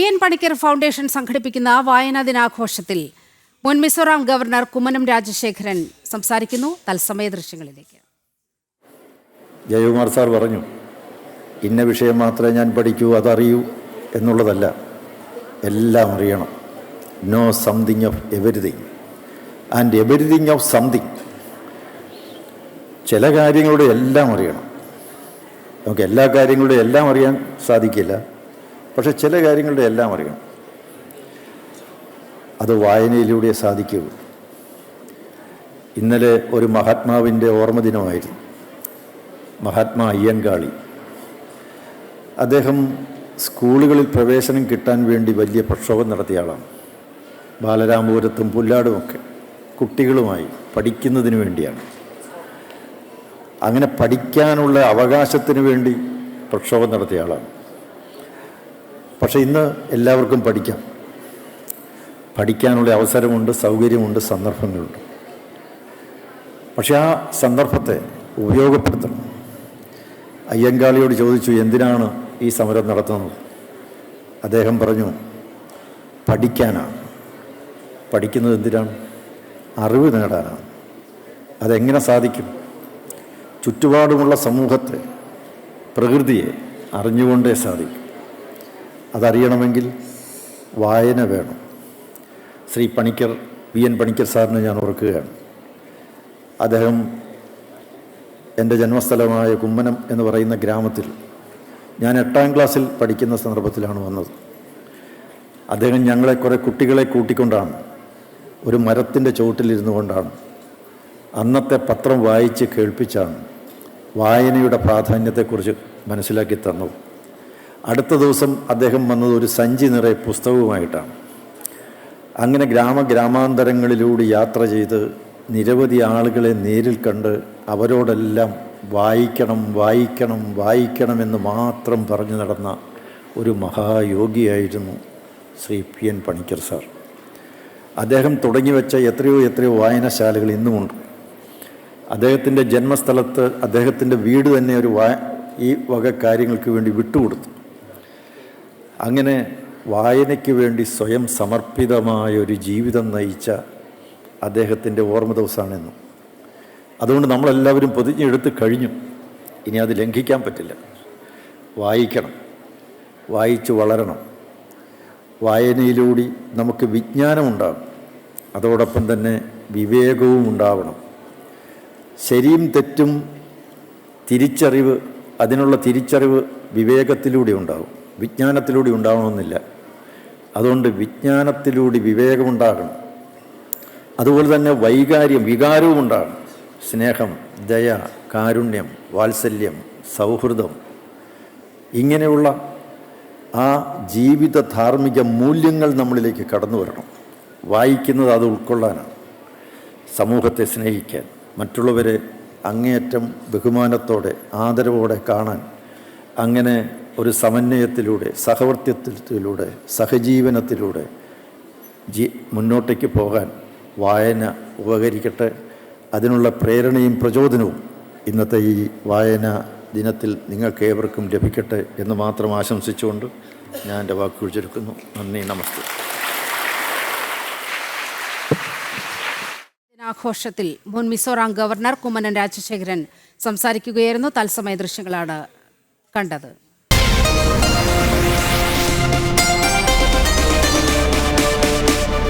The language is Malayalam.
വി എൻ പണിക്കർ ഫൗണ്ടേഷൻ സംഘടിപ്പിക്കുന്ന വായനാ ദിനാഘോഷത്തിൽ മുൻ മിസോറാം ഗവർണർ കുമ്മനം രാജശേഖരൻ സംസാരിക്കുന്നു. തത്സമയ ദൃശ്യങ്ങളിലേക്ക്. ജയകുമാർ സാർ പറഞ്ഞു ഇന്ന വിഷയം മാത്രമേ ഞാൻ പഠിക്കൂ അതറിയൂ എന്നുള്ളതല്ല. എല്ലാം അറിയണം. No something of everything and everything of something ചില കാര്യങ്ങളുടെ എല്ലാം അറിയണം. നമുക്ക് എല്ലാ കാര്യങ്ങളുടെ എല്ലാം അറിയാൻ സാധിക്കില്ല. പക്ഷെ ചില കാര്യങ്ങളുടെ എല്ലാം അറിയണം. അത് വായനയിലൂടെ സാധിക്കൂ. ഇന്നലെ ഒരു മഹാത്മാവിന്റെ ഓർമ്മ ദിനമായിരുന്നു. മഹാത്മാ അയ്യങ്കാളി. അദ്ദേഹം സ്കൂളുകളിൽ പ്രവേശനം കിട്ടാൻ വേണ്ടി വലിയ പ്രക്ഷോഭം നടത്തിയ ആളാണ്. ബാലരാമപുരത്തും പുല്ലാടുമൊക്കെ കുട്ടികളുമായി പഠിക്കുന്നതിന് വേണ്ടിയാണ്. അങ്ങനെ പഠിക്കാനുള്ള അവകാശത്തിന് വേണ്ടി പ്രക്ഷോഭം നടത്തിയ ആളാണ്. പക്ഷേ ഇന്ന് എല്ലാവർക്കും പഠിക്കാം. പഠിക്കാനുള്ള അവസരമുണ്ട് സൗകര്യമുണ്ട് സന്ദർഭങ്ങളുണ്ട്. പക്ഷെ ആ സന്ദർഭത്തെ ഉപയോഗപ്പെടുത്തണം. അയ്യങ്കാളിയോട് ചോദിച്ചു എന്തിനാണ് ഈ സമരം നടത്തുന്നത്? അദ്ദേഹം പറഞ്ഞു പഠിക്കാനാണ്. പഠിക്കുന്നത് എന്തിനാണ്? അറിവ് നേടാനാണ്. അതെങ്ങനെ സാധിക്കും? ചുറ്റുപാടുമുള്ള സമൂഹത്തെ പ്രകൃതിയെ അറിഞ്ഞുകൊണ്ടേ സാധിക്കും. അതറിയണമെങ്കിൽ വായന വേണം. ശ്രീ പണിക്കർ വി എൻ പണിക്കർ സാറിനെ ഞാൻ ഓർക്കുകയാണ്. അദ്ദേഹം എന്റെ ജന്മസ്ഥലമായ കുമ്മനം എന്ന് പറയുന്ന ഗ്രാമത്തിൽ ഞാൻ എട്ടാം ക്ലാസ്സിൽ പഠിക്കുന്ന സന്ദർഭത്തിലാണ് വന്നത്. അദ്ദേഹം ഞങ്ങളെ കുറേ കുട്ടികളെ കൂട്ടിക്കൊണ്ടാണ് ഒരു മരത്തിന്റെ ചുവട്ടിലിരുന്നു കൊണ്ടാണ് അന്നത്തെ പത്രം വായിച്ച് കേൾപ്പിച്ചാണ് വായനയുടെ പ്രാധാന്യത്തെക്കുറിച്ച് മനസ്സിലാക്കി തന്നത്. അടുത്ത ദിവസം അദ്ദേഹം വന്നത് ഒരു സഞ്ചി നിറയെ പുസ്തകവുമായിട്ടാണ്. അങ്ങനെ ഗ്രാമ ഗ്രാമാന്തരങ്ങളിലൂടെ യാത്ര ചെയ്ത് നിരവധി ആളുകളെ നേരിൽ കണ്ട് അവരോടെല്ലാം വായിക്കണം വായിക്കണം വായിക്കണമെന്ന് മാത്രം പറഞ്ഞു നടന്ന ഒരു മഹായോഗിയായിരുന്നു Shri P N Panicker sir. അദ്ദേഹം തുടങ്ങി വെച്ച എത്രയോ എത്രയോ വായനശാലകൾ ഇന്നുമുണ്ട്. അദ്ദേഹത്തിന്റെ ജന്മസ്ഥലത്ത് അദ്ദേഹത്തിന്റെ വീട് തന്നെ ഒരു വാ ഈ വക കാര്യങ്ങൾക്ക് വേണ്ടി വിട്ടുകൊടുത്തു. അങ്ങനെ വായനയ്ക്ക് വേണ്ടി സ്വയം സമർപ്പിതമായ ഒരു ജീവിതം നയിച്ച അദ്ദേഹത്തിന്റെ ഓർമ്മ ദിവസമാണെന്നും. അതുകൊണ്ട് നമ്മളെല്ലാവരും പൊതിഞ്ഞെടുത്ത് കഴിഞ്ഞു. ഇനി അത് ലംഘിക്കാൻ പറ്റില്ല. വായിക്കണം. വായിച്ചു വളരണം. വായനയിലൂടെ നമുക്ക് വിജ്ഞാനമുണ്ടാകും. അതോടൊപ്പം തന്നെ വിവേകവും ഉണ്ടാവണം. ശരിയും തെറ്റും തിരിച്ചറിവ് അതിനുള്ള തിരിച്ചറിവ് വിവേകത്തിലൂടെ ഉണ്ടാകും. വിജ്ഞാനത്തിലൂടെ ഉണ്ടാവണമെന്നില്ല. അതുകൊണ്ട് വിജ്ഞാനത്തിലൂടെ വിവേകമുണ്ടാകണം അതുപോലെ തന്നെ വൈകാര്യം വികാരവും ഉണ്ടാകണം. സ്നേഹം ദയ കാരുണ്യം വാത്സല്യം സൗഹൃദം ഇങ്ങനെയുള്ള ആ ജീവിത ധാർമ്മിക മൂല്യങ്ങൾ നമ്മളിലേക്ക് കടന്നു വരണം. വായിക്കുന്നത് അത് ഉൾക്കൊള്ളാനാണ്. സമൂഹത്തെ സ്നേഹിക്കാൻ മറ്റുള്ളവരെ അങ്ങേയറ്റം ബഹുമാനത്തോടെ ആദരവോടെ കാണാൻ അങ്ങനെ ഒരു സമന്വയത്തിലൂടെ സഹവർത്തിത്വത്തിലൂടെ സഹജീവനത്തിലൂടെ ജി മുന്നോട്ടേക്ക് പോകാൻ വായന ഉപകരിക്കട്ടെ. അതിനുള്ള പ്രേരണയും പ്രചോദനവും ഇന്നത്തെ ഈ വായന ദിനത്തിൽ നിങ്ങൾക്ക് ഏവർക്കും ലഭിക്കട്ടെ എന്ന് മാത്രം ആശംസിച്ചുകൊണ്ട് ഞാൻ എന്റെ വാക്കുകൾ ചുരുക്കുന്നു നന്ദി നമസ്തേ. ദിനാഘോഷത്തിൽ മുൻ മിസോറാം ഗവർണർ കുമ്മനം രാജശേഖരൻ സംസാരിക്കുകയായിരുന്നു. തത്സമയ ദൃശ്യങ്ങളാണ് കണ്ടത്.